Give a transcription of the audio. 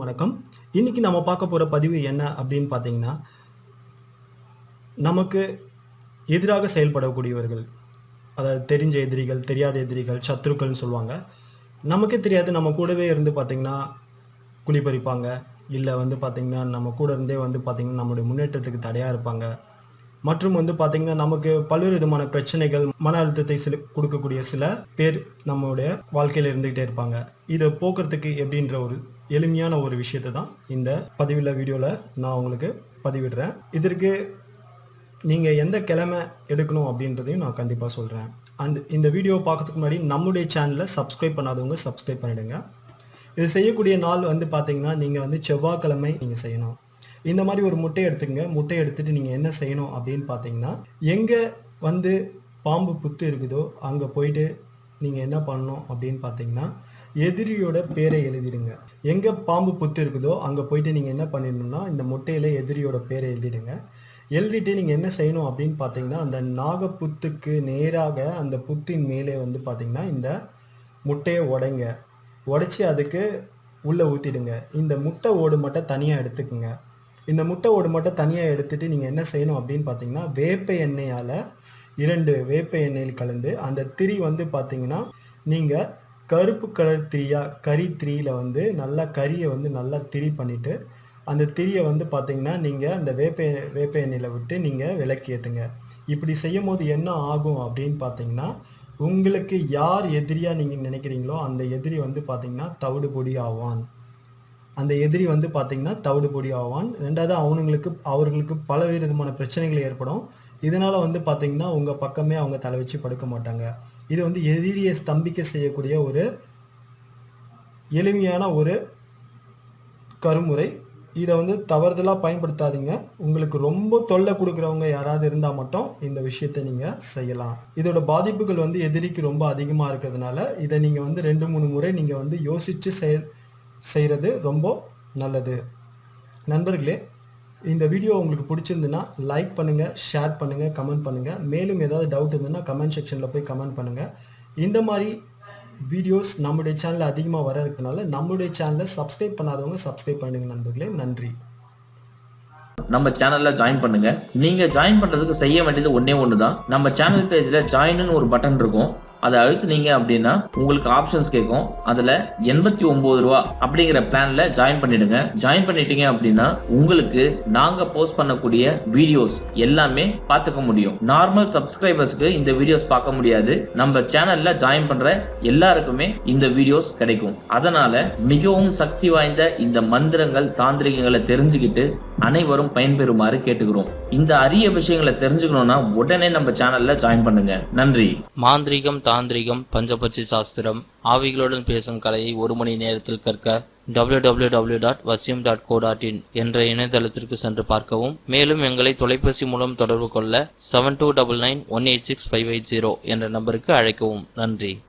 வணக்கம். இன்னைக்கு நம்ம பார்க்க போகிற பதிவு என்ன அப்படின்னு பார்த்தீங்கன்னா நமக்கு எதிராக செயல்படக்கூடியவர்கள் அதாவது தெரிஞ்ச எதிரிகள் தெரியாத எதிரிகள் சத்ருக்கள்னு சொல்லுவாங்க. நமக்கே தெரியாது நம்ம கூடவே இருந்து பார்த்திங்கன்னா குழிபறிப்பாங்க இல்லை வந்து பார்த்திங்கன்னா நம்ம கூட இருந்தே வந்து பார்த்திங்கன்னா நம்மளுடைய முன்னேற்றத்துக்கு தடையாக இருப்பாங்க. மற்றும் வந்து பார்த்திங்கன்னா நமக்கு பல்வேறு விதமான பிரச்சனைகள் மன அழுத்தத்தை சில கொடுக்கக்கூடிய சில பேர் நம்மளுடைய வாழ்க்கையில் இருந்துக்கிட்டே இருப்பாங்க. இதை போக்குறதுக்கு எப்படின்ற ஒரு எளிமையான ஒரு விஷயத்தை தான் இந்த பதிவில் வீடியோவில் நான் உங்களுக்கு பதிவிடுறேன். இதற்கு நீங்கள் எந்த கிழமை எடுக்கணும் அப்படின்றதையும் நான் கண்டிப்பாக சொல்கிறேன் அந்த இந்த வீடியோவை பார்க்கறதுக்கு முன்னாடி நம்மளுடைய சேனலை சப்ஸ்கிரைப் பண்ணாதவங்க சப்ஸ்கிரைப் பண்ணிடுங்க. இது செய்யக்கூடிய நாள் வந்து பார்த்தீங்கன்னா நீங்கள் வந்து செவ்வாய்க்கிழமை நீங்கள் செய்யணும். இந்த மாதிரி ஒரு முட்டை எடுத்துங்க முட்டை எடுத்துகிட்டு நீங்கள் என்ன செய்யணும் அப்படின்னு பார்த்தீங்கன்னா எங்கே வந்து பாம்பு புத்து இருக்குதோ அங்கே போயிட்டு நீங்கள் என்ன பண்ணணும் அப்படின்னு பார்த்தீங்கன்னா எதிரியோட பேரை எழுதிடுங்க. எங்கே பாம்பு புத்து இருக்குதோ அங்கே போயிட்டு நீங்கள் என்ன பண்ணிடணும்னா இந்த முட்டையில் எதிரியோட பேரை எழுதிடுங்க. எழுதிட்டு நீங்கள் என்ன செய்யணும் அப்படின்னு பார்த்தீங்கன்னா அந்த நாகப்புத்துக்கு நேராக அந்த புத்தின் மேலே வந்து பார்த்தீங்கன்னா இந்த முட்டையை உடைங்க. உடச்சி அதுக்கு உள்ளே ஊற்றிடுங்க இந்த முட்டை ஓடு மட்டும் தனியாக எடுத்துக்குங்க. இந்த முட்டை ஓடு மட்டும் தனியாக எடுத்துகிட்டு நீங்கள் என்ன செய்யணும் அப்படின்னு பார்த்தீங்கன்னா வேப்ப எண்ணெயால் இரண்டு வேப்ப எண்ணெயில் கலந்து அந்த திரி வந்து பார்த்தீங்கன்னா நீங்கள் கருப்பு கலர் திரியாக கறி திரியில் வந்து நல்லா கறியை வந்து நல்லா திரி பண்ணிவிட்டு அந்த திரியை வந்து பார்த்தீங்கன்னா நீங்கள் அந்த வேப்ப வேப்ப எண்ணெயில் விட்டு நீங்கள் விளக்கு ஏற்றுங்க இப்படி செய்யும் போது என்ன ஆகும் அப்படின்னு பார்த்தீங்கன்னா உங்களுக்கு யார் எதிரியாக நீங்கள் நினைக்கிறீங்களோ அந்த எதிரி வந்து பார்த்தீங்கன்னா தவிடுபொடி ஆவான். அந்த எதிரி வந்து பார்த்திங்கன்னா தவிடு பொடி ஆவான். ரெண்டாவது அவனுங்களுக்கு அவர்களுக்கு பல விதமான பிரச்சனைகள் ஏற்படும். இதனால் வந்து பார்த்தீங்கன்னா உங்கள் பக்கமே அவங்க தலை வச்சு படுக்க மாட்டாங்க. இது வந்து எதிரியை ஸ்தம்பிக்க செய்யக்கூடிய ஒரு எளிமையான ஒரு கருமுறை. இதை வந்து தவறுதலாக பயன்படுத்தாதீங்க. உங்களுக்கு ரொம்ப தொல்லை கொடுக்குறவங்க யாராவது இருந்தால் மட்டும் இந்த விஷயத்தை நீங்கள் செய்யலாம். இதோட பாதிப்புகள் வந்து எதிரிக்கு ரொம்ப அதிகமாக இருக்கிறதுனால இதை நீங்கள் வந்து ரெண்டு மூணு முறை நீங்கள் வந்து யோசித்து செய் செய்கிறது ரொம்ப நல்லது. நண்பர்களே இந்த வீடியோ உங்களுக்கு பிடிச்சிருந்துன்னா லைக் பண்ணுங்கள் ஷேர் பண்ணுங்கள் கமெண்ட் பண்ணுங்கள் மேலும் ஏதாவது டவுட் இருந்ததுன்னா கமெண்ட் செக்ஷனில் போய் கமெண்ட் பண்ணுங்கள் இந்த மாதிரி வீடியோஸ் நம்முடைய சேனலில் அதிகமாக வர இருக்கனால நம்முடைய சேனலை சப்ஸ்கிரைப் பண்ணாதவங்க சப்ஸ்கிரைப் பண்ணுங்க நண்பர்களே. நன்றி. நம்ம சேனல்ல ஜாயின் பண்ணுங்க. நீங்க ஜாயின் பண்றதுக்கு செய்ய வேண்டியது ஒன்றே ஒன்று தான் நம்ம சேனல் பேஜ்ல ஜாயின்னு ஒரு பட்டன் இருக்கும். அதை அழுத்துனீங்க அப்படின்னா உங்களுக்கு ஆப்ஷன்ஸ் கேட்கும். அதுல எண்பத்தி ஒன்பது ரூபா அப்படிங்கிற பிளான்ல ஜாயின் பண்ணிடுங்க. ஜாயின் பண்ணிட்டீங்க அப்படின்னா உங்களுக்கு நாங்க போஸ்ட் பண்ணக்கூடிய வீடியோஸ் எல்லாமே பார்த்துக்க முடியும். நார்மல் சப்ஸ்கிரைபர்ஸ்க்கு இந்த வீடியோஸ் பார்க்க முடியாது. நம்ம சேனல்ல ஜாயின் பண்ற எல்லாருக்குமே இந்த வீடியோஸ் கிடைக்கும். அதனால மிகவும் சக்தி வாய்ந்த இந்த மந்திரங்கள் தாந்திரிகங்களை தெரிஞ்சுக்கிட்டு அனைவரும் பயன்பெறுமாறு கேட்டுக்கிறோம். இந்த அரிய விஷயங்களை தெரிஞ்சுக்கணும்னா உடனே நம்ம சேனல்ல ஜாயின் பண்ணுங்க. நன்றி. மாந்திரிகம் தாந்திரிகம் பஞ்சபட்சி சாஸ்திரம் ஆவிகளுடன் பேசும் கலையை ஒரு மணி நேரத்தில் கற்க W W W dot Vasiyam dot co dot in என்ற இணையதளத்திற்கு சென்று பார்க்கவும். மேலும் எங்களை தொலைபேசி மூலம் தொடர்பு கொள்ள seven two double nine one eight six five eight zero என்ற நம்பருக்கு அழைக்கவும். நன்றி.